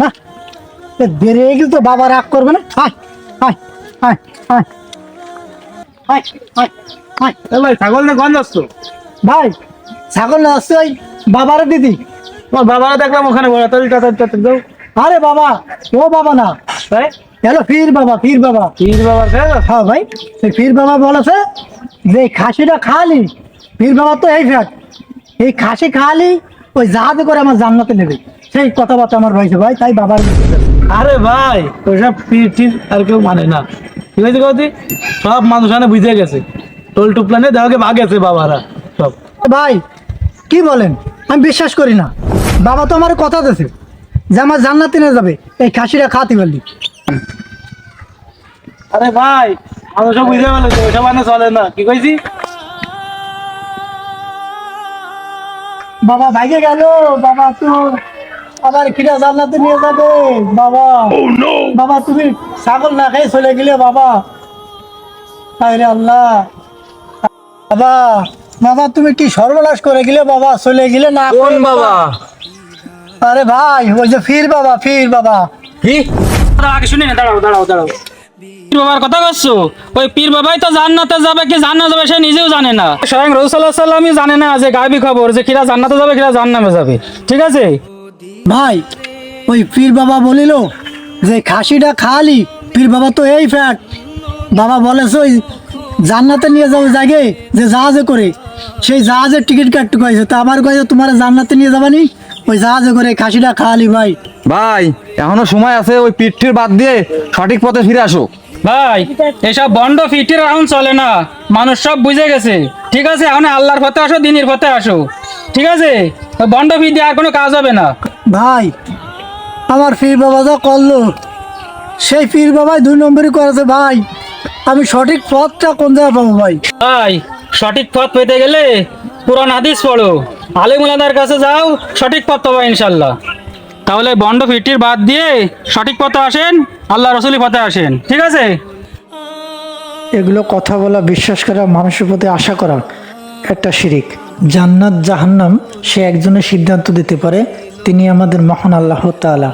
না বেড়ে গেলে তো বাবা রাগ করবে না। ভাই ছাগল না গন্ধ আসতো? ভাই ছাগল না আসছে ওই বাবার দিদি। তোমার বাবারা দেখলাম ওখানে বড় আরে বাবা ও বাবা না। তাই হ্যালো ফির বাবা ফির বাবা। বাবার খেয়ে হ্যাঁ ভাই ফির বাবা বলেছে যে খাসিটা খালি। ফির বাবা তো এই ফ্যাট এই খাসি খালি ওই জাহাজে করে আমার জান্নাতে নেবে। সেই কথাবার্তা আমার হয়েছে ভাই তাই বাবার আরে ভাই ওইসব টির আর কেউ মানে না। ঠিক আছে কৌতি সব মানুষ এখানে বুঝে গেছে। টোল টুপলানে দেওয়াকে ভাগেছে বাবারা সব। ভাই কি বলেন? আমি বিশ্বাস করি না। বাবা তো আমার কথা দিয়েছে যে আমার জান্নাতে নিয়ে যাবে। এই খাসিটা খাতে পারলি। আরে ভাই মানুষ বুঝে গেল ওইসব মানে চলে না। কি কইছি? বাবা ভাইকে গেল বাবা তো আবার খিরা জান্নাতে নিয়ে যাবে বাবা। বাবা তুমি ছাগল না খেয়ে চলে গেলে বাবা। আরে আল্লাহ। বাবা বাবা তুমি কি সর্বনাশ করে গেলে বাবা? চলে গেলে না কোন বাবা? আরে ভাই ওই যে ফির বাবা ফির বাবা। কি? আগে শুনি না দাঁড়াও দাঁড়াও দাঁড়াও। পীর বাবার কথা করছ ওই পীর বাবাই তো জান্নাতে যাবে কি জান্নাত যাবে সে নিজেও জানে না। স্বয়ং রসুল্লাহ সাল্লামই জানে না যে গায়বী খবর যে কিরা জান্নাতে যাবে কিরা জান্নামে যাবে। ঠিক আছে? ভাই ওই পীর বাবা বলিল যে খাসিটা খালি পীর বাবা তো এই ফ্যাট বাবা বলেছে ওই জান্নাতে নিয়ে যাবে জাগে যে জাহাজে করে। সেই জাহাজের টিকিট কাটতে কয়েছে তা আবার কয়েছে তোমার জান্নাতে নিয়ে যাবানি? ওই জাহাজে করে খাসিটা খালি ভাই। ভাই এখনও সময় আছে ওই পিঠটির বাদ দিয়ে সঠিক পথে ফিরে আসো। ভাই এসব বন্ড ফিটির এখন চলে না। মানুষ সব বুঝে গেছে। ঠিক আছে এখন আল্লাহর পথে আসো দিনের পথে আসো। ঠিক আছে? ওই বন্ড ফি দিয়ে আর কোনো কাজ হবে না। ভাই আমার পীর বাবা যা করল সেই পীর বাবাই দুই নম্বরই করেছে ভাই। আমি সঠিক পথটা কোন জায়গায় পাবো ভাই? ভাই সঠিক পথ পেতে গেলে পুরান হাদিস পড়ো। আলিমুলাদার কাছে যাও, সঠিক পথ পাবো ইনশাল্লাহ তাহলে বন্ড ফিটির বাদ দিয়ে সঠিক পথে আসেন, আল্লাহ রসুলি পথে আসেন। ঠিক আছে? এগুলো কথা বলা, বিশ্বাস করা, মানুষের প্রতি আশা করা একটা শিরিক। জান্নাত জাহান্নাম, সে একজনের সিদ্ধান্ত দিতে পারে, তিনি আমাদের মহান আল্লাহ তাআলা।